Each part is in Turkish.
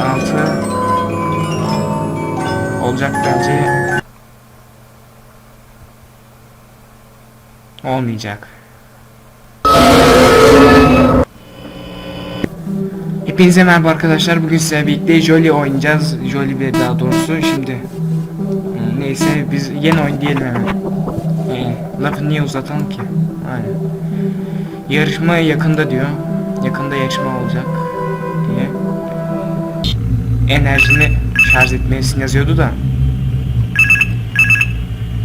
6 olacak bence. Olmayacak. Hepinize merhaba arkadaşlar. Bugün size birlikte Jolly oynayacağız. Jolly bir daha doğrusu. Şimdi e, neyse biz yeni oyun diyelim hemen. E, lafı niye uzatalım ki? Aynen. Yarışma yakında diyor. Yakında yarışma olacak. Enerjini şarj etmelisin yazıyordu da.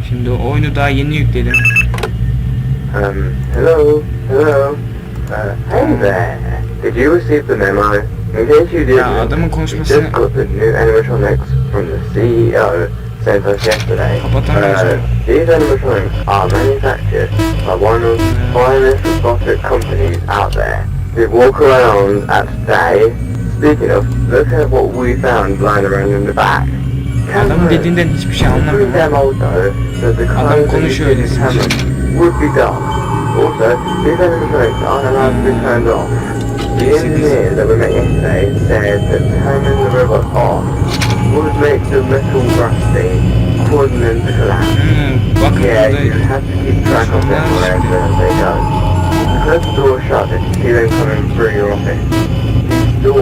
Şimdi oyunu daha yeni yükledim. Um, hello, hello. Uh, hey there. Did you receive the memo? In case you Ya didn't, adamın we konuşmasını just got the new animatronics from the CEO sent us yesterday. Uh, these animatronics are manufactured by one of the finest robotic companies out there. They walk around at day. Speaking of, look at what we found lying around in the back. adamın dediğinden hiçbir şey anlamıyorum. damn old though, so the Adam konuşuyor öyle cameras would be dark. Also, these animatronics aren't allowed to be turned off. The Yes, it is. engineer that we met yesterday said that turning the robot off would make the metal rusty, causing them to collapse. Hmm, Yeah, you have to keep track of them wherever they go. Close the door shut if you see them coming through your office.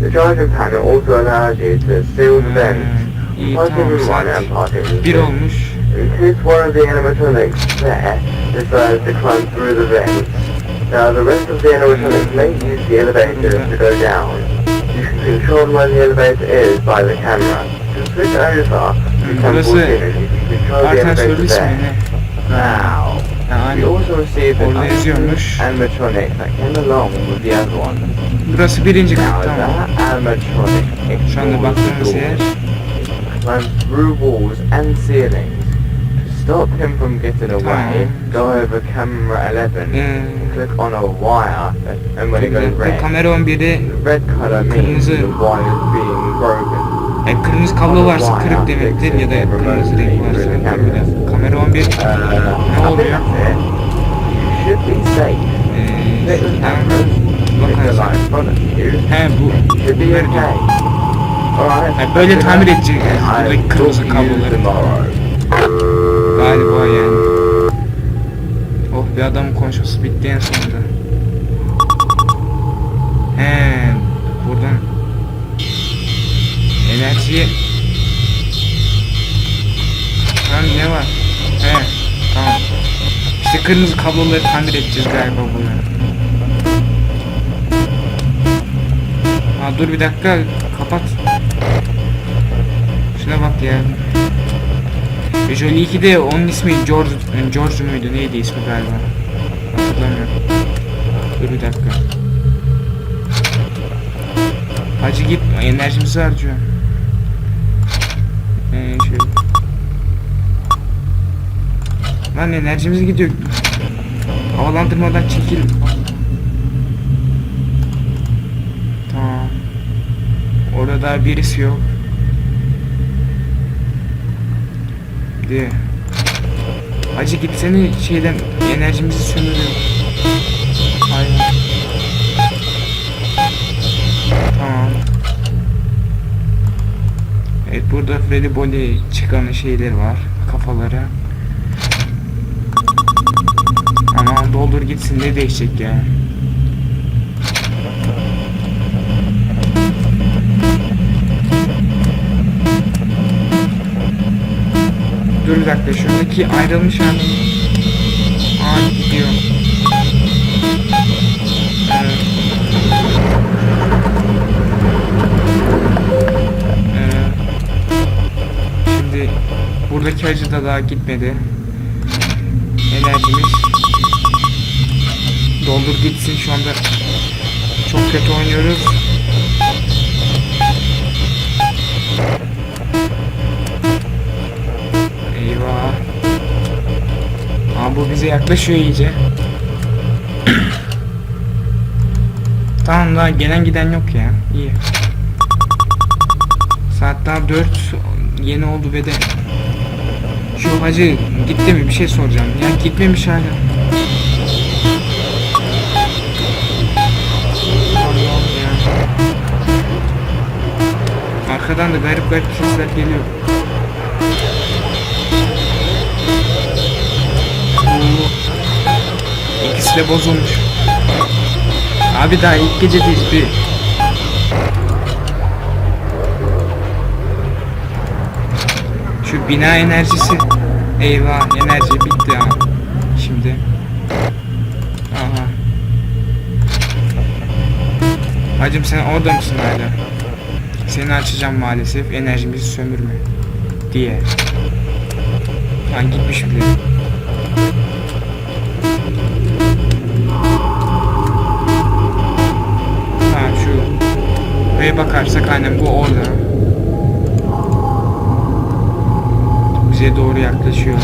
used by our doors and cameras. The charging panel also allows you to seal the vents, Hmm, iyi tamam in one and saat parking in olmuş. In case one of the animatronics there decides to climb through the vents, now the rest of the animatronics may use the elevator to go down. You can control where the elevator is by the camera. To switch over, you can book in and you can control the elevator there. Now, we also received an Orada yazıyormuş. animatronic that came along with the other one. Burası birinci kat Now tamam. that animatronic Şu anda the baktığımız yer. climb through walls and ceilings. To stop him from getting away, Tamam. go over camera 11, Ee, click on a wire, and when it goes bu red, kamera 11'de the red color means Kırmızı. the wire is being broken. E, kırmızı kablo varsa kırık demektir ya da kırmızı renk varsa. Dakika. Kamera 11 Uh, ne oluyor? safe. Ee, şuradan. He bu. Bunları. Ha, böyle tamir edecek yani, buradaki kırmızı kabloları. Galiba yani. Oh bir adamın konuşması bitti en sonunda. He, enerjiye Tamam ne var? He, tamam. İşte kırmızı kabloları tamir edeceğiz galiba bunları. Ha dur bir dakika kapat. Şuna bak ya. E, Jolie 2'de onun ismi George, George muydu neydi ismi galiba. Hatırlamıyorum. Dur bir dakika. Hacı git enerjimizi harcıyor. Ee, şöyle. Lan enerjimiz gidiyor. Havalandırmadan çekil. Tamam. Orada birisi yok. De. Hacı gitsene şeyden enerjimizi sömürüyor. Evet burada Freddy Bolly çıkan şeyler var. Kafaları. Aman doldur gitsin ne değişecek ya. Dur bir dakika şuradaki ayrılmış adam. Aa gidiyor. Buradaki acı da daha gitmedi. Enerjimiz doldur gitsin şu anda. Çok kötü oynuyoruz. Eyvah. Aa bu bize yaklaşıyor iyice. tamam da gelen giden yok ya. İyi. Saat daha 4 yeni oldu ve de şu hacı gitti mi bir şey soracağım. Ya gitmemiş hala. Arkadan da garip garip sesler geliyor. İkisi de bozulmuş. Abi daha ilk gecedeyiz bir. Şu bina enerjisi. Eyvah enerji bitti ha. Şimdi. Aha. Hacım sen orada mısın hala? Seni açacağım maalesef enerjimizi sömürme diye. Ha gitmiş bile. Ha şu Buraya bakarsak aynen bu orada. Bize doğru yaklaşıyor.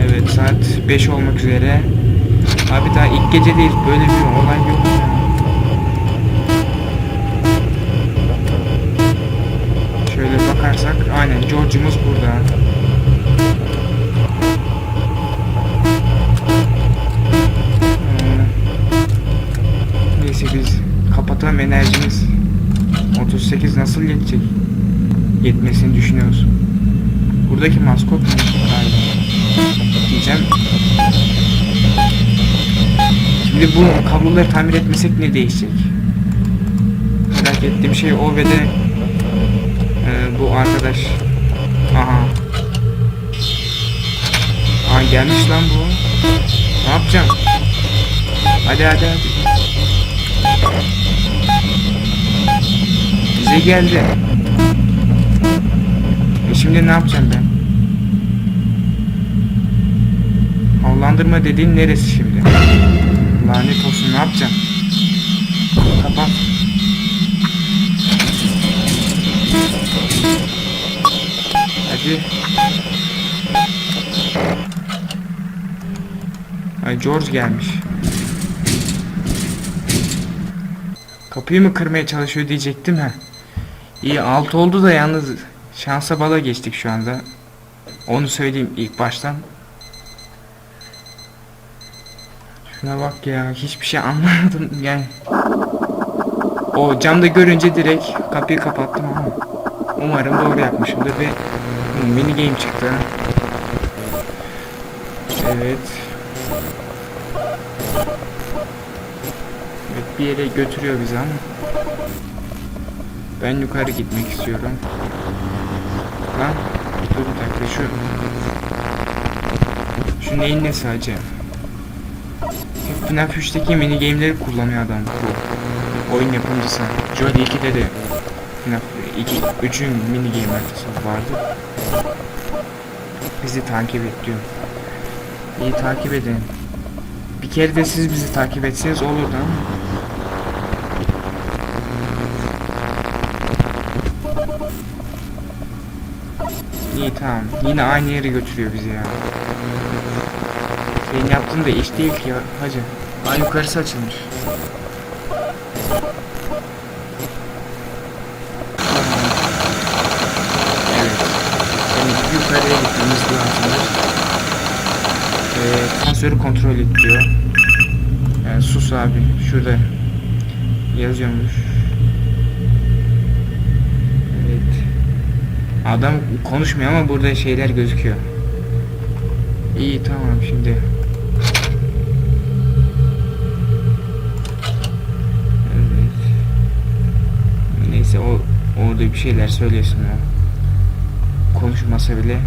Evet saat 5 olmak üzere. Abi daha ilk gecedeyiz. Böyle bir olay yok. Şöyle bakarsak aynen George'umuz burada. Ee, Neyse biz kapatalım enerjimiz 38 nasıl yetecek? Yetmesini düşünüyoruz. Buradaki maskot. Diyeceğim. Şimdi bu kabloları tamir etmesek ne değişecek? Merak ettiğim şey o ve de ee, bu arkadaş. Aha. Aa gelmiş lan bu. Ne yapacağım? Hadi hadi hadi. Bize geldi. Şimdi ne yapacağım ben? Havlandırma dediğin neresi şimdi? Lanet olsun ne yapacağım? Kapat. Hadi. Ay George gelmiş. Kapıyı mı kırmaya çalışıyor diyecektim ha. İyi alt oldu da yalnız şansa bala geçtik şu anda. Onu söyleyeyim ilk baştan. Şuna bak ya hiçbir şey anlamadım yani. O camda görünce direkt kapıyı kapattım ama umarım doğru yapmışımdır ve mini game çıktı. Evet. Evet bir yere götürüyor bizi ama ben yukarı gitmek istiyorum. Lan dur bir dakika şu şu neyin nesi acı? FNAF 3'teki mini game'leri kullanıyor adam bu oyun yapımcısı. Jolly 2'de de FNAF 2 3'ün mini game vardı. Bizi takip et diyor. İyi takip edin. Bir kere de siz bizi takip etseniz olurdu ama. İyi tamam. Yine aynı yere götürüyor bizi ya. Senin yaptığın da iş değil ki ya hacı. Ay yukarısı açılmış. Evet. Yani yukarıya gitmemiz lazım. Ee, sensörü kontrol et. Yani sus abi. Şurada yazıyormuş. Adam konuşmuyor ama burada şeyler gözüküyor. İyi tamam şimdi. Evet. Neyse o orada bir şeyler söylesin o. Konuşmasa bile.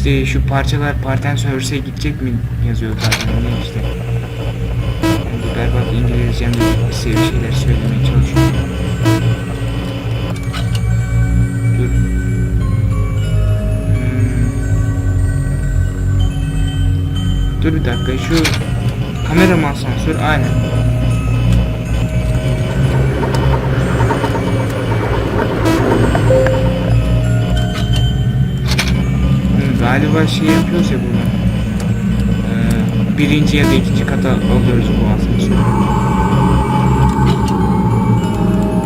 İşte şu parçalar parten servise gidecek mi yazıyor zaten ne işte. De berbat İngilizcemde size bir şeyler söylemeye çalışıyorum. Dur. Hmm. Dur bir dakika şu kameraman sensör aynen. Galiba şey yapıyoruz ya burada. Ee, birinci ya da ikinci kata alıyoruz bu asansörü.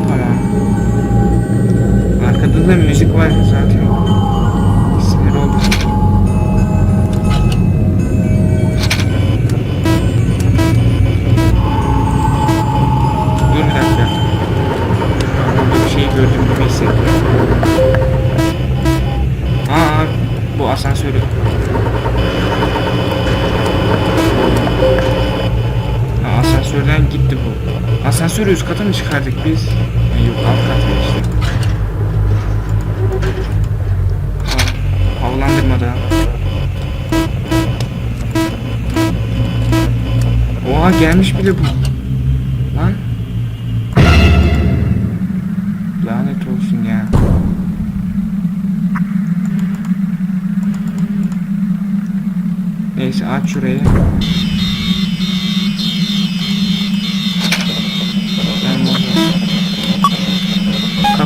Tamam. Arkada da müzik var zaten. Asansörü üst kata mı çıkardık biz? Yok alt kata işte. Ha, Havalandırmada. Oha gelmiş bile bu. Lan. Lanet olsun ya. Neyse aç şurayı.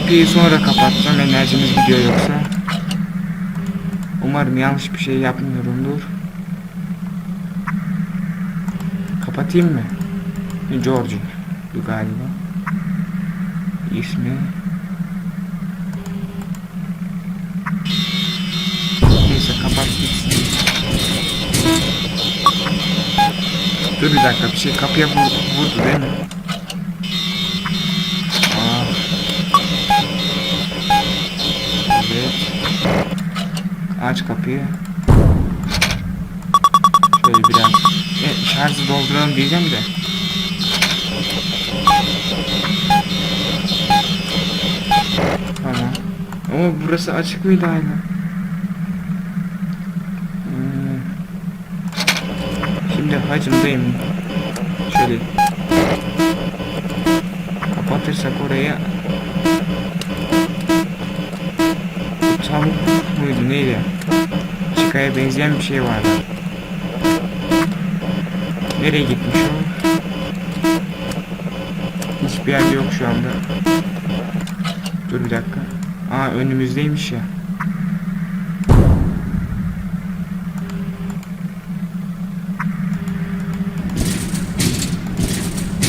Kapıyı sonra kapatacağım enerjimiz gidiyor yoksa. Umarım yanlış bir şey yapmıyorumdur. Kapatayım mı? George bu galiba. İsmi. Neyse kapat gitsin. Dur bir dakika bir şey kapıya vur, vurdu değil mi? Aa. Evet. Aç kapıyı. Şöyle biraz. E, şarjı dolduralım diyeceğim de. Tamam. Ama burası açık mıydı hala? Hmm. Şimdi hacımdayım. Şöyle kapatırsak orayı Bu tavuk muydu neydi? Çıkaya benzeyen bir şey vardı. Nereye gitmiş o? Hiçbir yerde yok şu anda. Dur bir dakika. Aa önümüzdeymiş ya.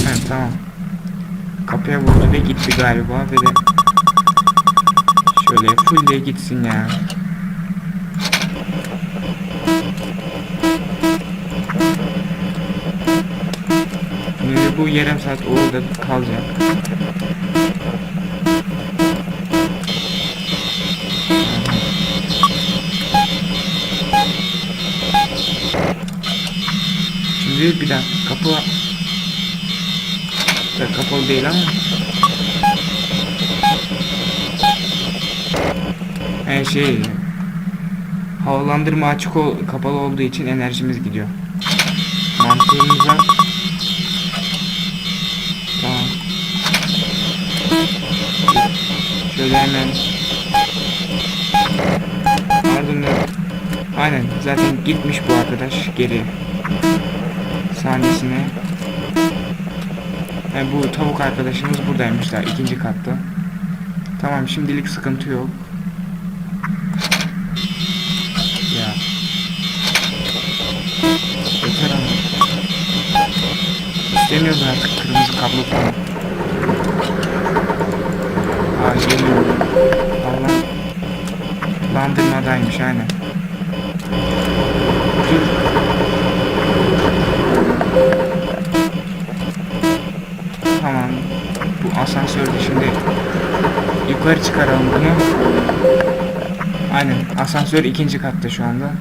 Ha tamam. Kapıya vurdu ve gitti galiba ve de şöyle full de gitsin ya. Şimdi bu yarım saat orada kalacak. Şimdi bir dakika kapı da kapalı değil ama şey havalandırma açık ol, kapalı olduğu için enerjimiz gidiyor. Mantığımıza tamam. Şöyle hemen ardından aynen zaten gitmiş bu arkadaş geri sahnesine. Yani bu tavuk arkadaşımız buradaymışlar ikinci katta. Tamam şimdilik sıkıntı yok. İstemiyoruz artık kırmızı kablo falan. Aa geliyor. Allah. Landırmadaymış aynen. Dur. Tamam. Bu asansörde şimdi yukarı çıkaralım bunu. Aynen. Asansör ikinci katta şu anda.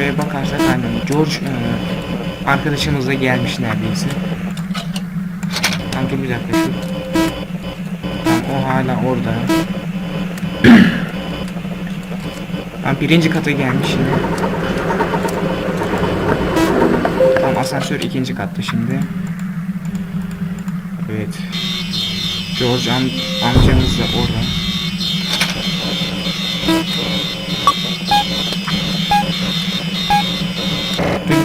Şuraya bakarsak aynen George e, arkadaşımız da gelmiş neredeyse. Dur bir dakika şu. O hala orada. Tamam birinci kata gelmiş şimdi. Tamam asansör ikinci katta şimdi. Evet. George am amcamız da orada.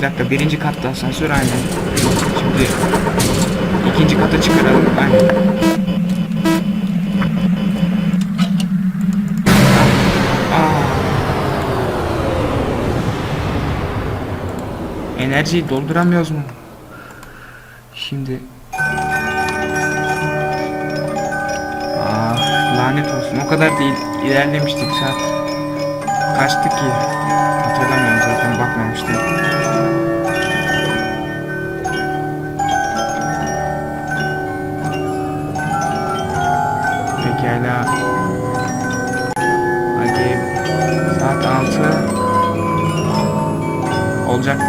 Dakika birinci katta asansör aynen. Şimdi ikinci kata çıkaralım. Aynen. Aa. Enerjiyi dolduramıyoruz mu? Şimdi Ah lanet olsun o kadar değil ilerlemiştik saat Kaçtı ki Hatırlamıyorum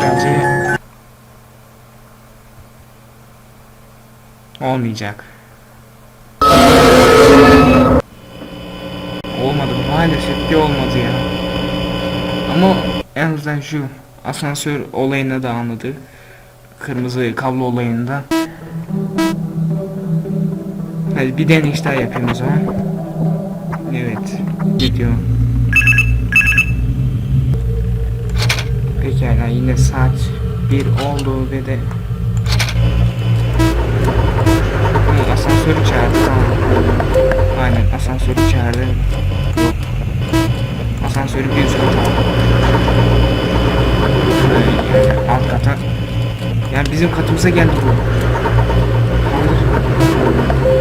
bence Olmayacak. Olmadı maalesef ki olmadı ya. Ama en azından şu asansör olayını da anladı. Kırmızı kablo olayında. Hadi bir deneyiş daha yapayım o Evet gidiyor Pekala yine saat 1 oldu ve de Ama asansörü çağırdı. Tamam. Aynen asansörü çağırdı. Yok Asansörü bir üst kata Yani alt kata. Yani bizim katımıza geldi bu.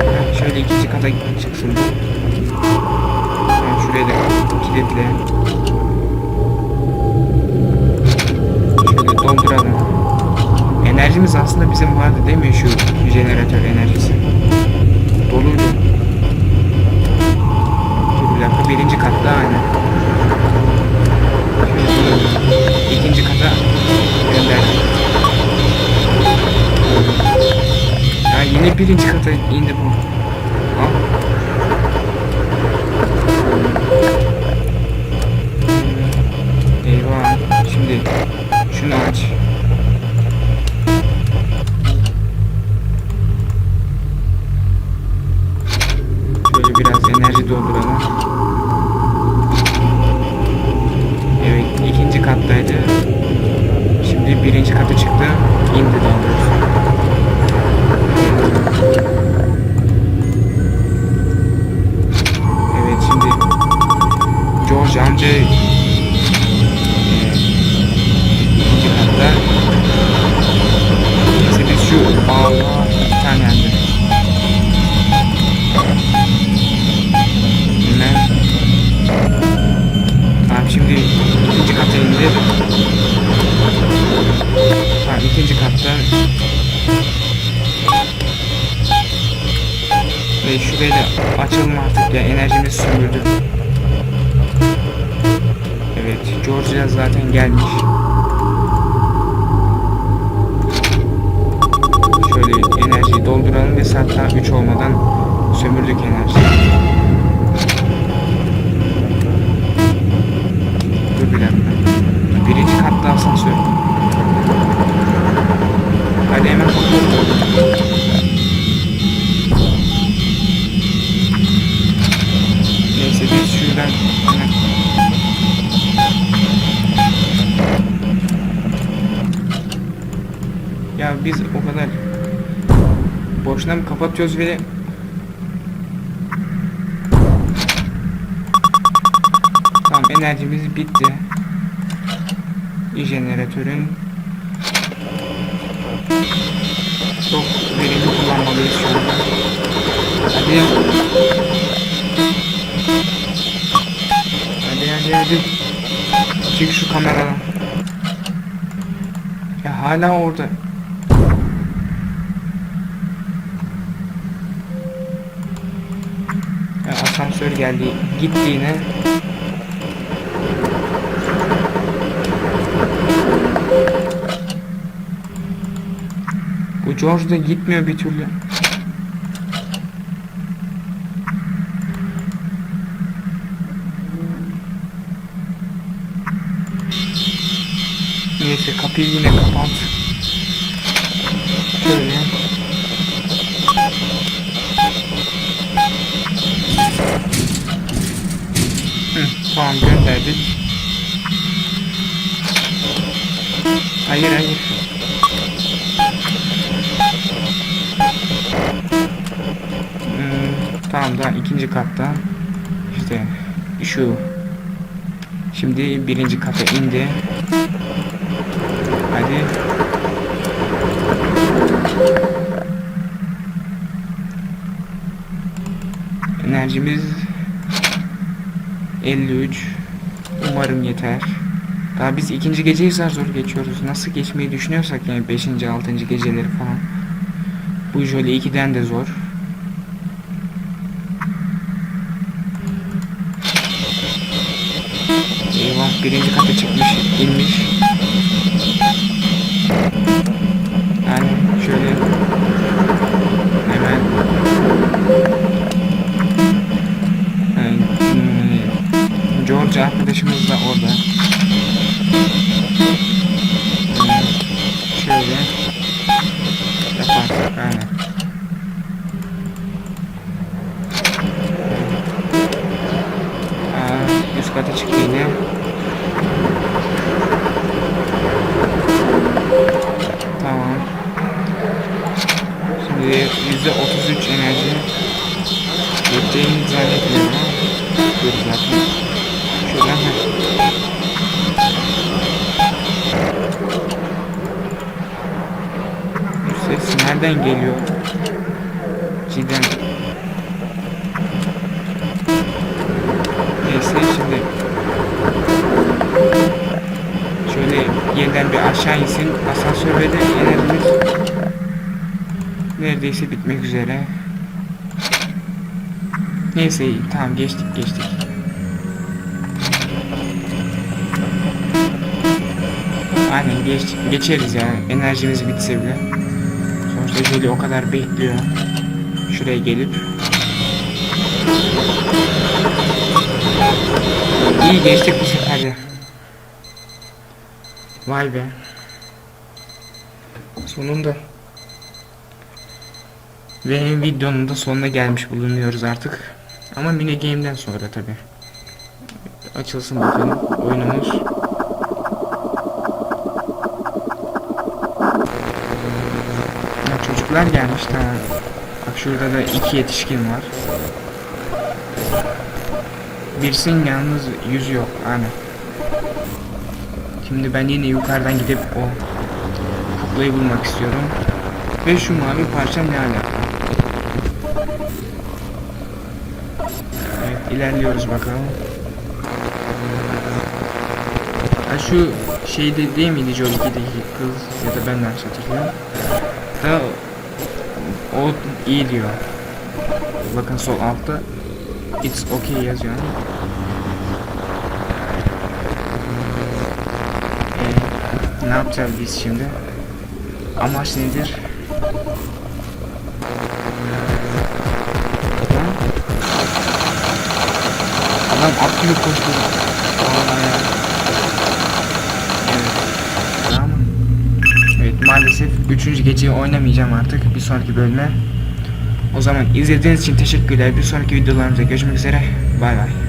Ha, Şöyle ikinci kata çıksın Yani şuraya da kilitle Dolduralım Enerjimiz aslında bizim vardı değil mi? Şu jeneratör enerjisi. Doluydu. Dur bir dakika birinci katta aynı. Şöyle ikinci kata gönderdim. Ya yine birinci kata indi bu Al. Eyvah. Şimdi şunu aç gelmiş. Şöyle enerjiyi dolduralım ve daha 3 olmadan sömürdük enerjiyi. Dur bir dakika. Birinci katta asansör. Hadi hemen bakalım. Biz o kadar boşuna mı kapatıyoruz ve Tamam enerjimiz bitti. Jeneratörün çok verimli kullanmalıyız. Hadi. Hadi hadi hadi. Çık şu kameradan. Ya hala orada. Asansör geldi. Gitti yine. Bu George da gitmiyor bir türlü. Neyse kapıyı yine kapat. Şöyle. Hı, tamam gönderdik. Hayır hayır. Tamam da ikinci katta işte şu şimdi birinci kata indi. Hadi. Enerjimiz 53. Umarım yeter. Daha biz ikinci geceyi zar zor geçiyoruz. Nasıl geçmeyi düşünüyorsak yani 5. 6. geceleri falan. Bu Jolly 2'den de zor. Eyvah birinci kata çıkmış, inmiş. Yani şöyle hemen hmm, George arkadaşımız da orada. Şöyle yaparsak aynen. Aa, üst kata çıktı. Nereden geliyor? Cidden. Neyse şimdi şöyle yeniden bir aşağı insin. Asansörde de enerjimiz neredeyse bitmek üzere. Neyse iyi, tamam geçtik geçtik. Aynen geç, geçeriz ya enerjimiz bitse bile. Jolly o kadar bekliyor. Şuraya gelip. İyi geçtik bu sefer. Vay be. Sonunda. Ve videonun da sonuna gelmiş bulunuyoruz artık. Ama mini game'den sonra tabi. Açılsın bakalım oyunumuz. Ya çocuklar gelmiş tamam. Bak şurada da iki yetişkin var. Birisinin yalnız yüzü yok. Aynen. Şimdi ben yine yukarıdan gidip o kuklayı bulmak istiyorum. Ve şu mavi parça ne alaka? Evet ilerliyoruz bakalım. Ha şu şeyde değil miydi Jolly'deki kız ya da ben yanlış hatırlıyorum. Da o iyi diyor. Bakın sol altta It's okay yazıyor. Ee, ne yapacağız biz şimdi? Amaç nedir? Adam atlıyor koşuyor. Vallahi ya. Evet. Tamam. Evet maalesef 3. geceyi oynamayacağım artık bir sonraki bölüme. O zaman izlediğiniz için teşekkürler. Bir sonraki videolarımızda görüşmek üzere. Bay bay.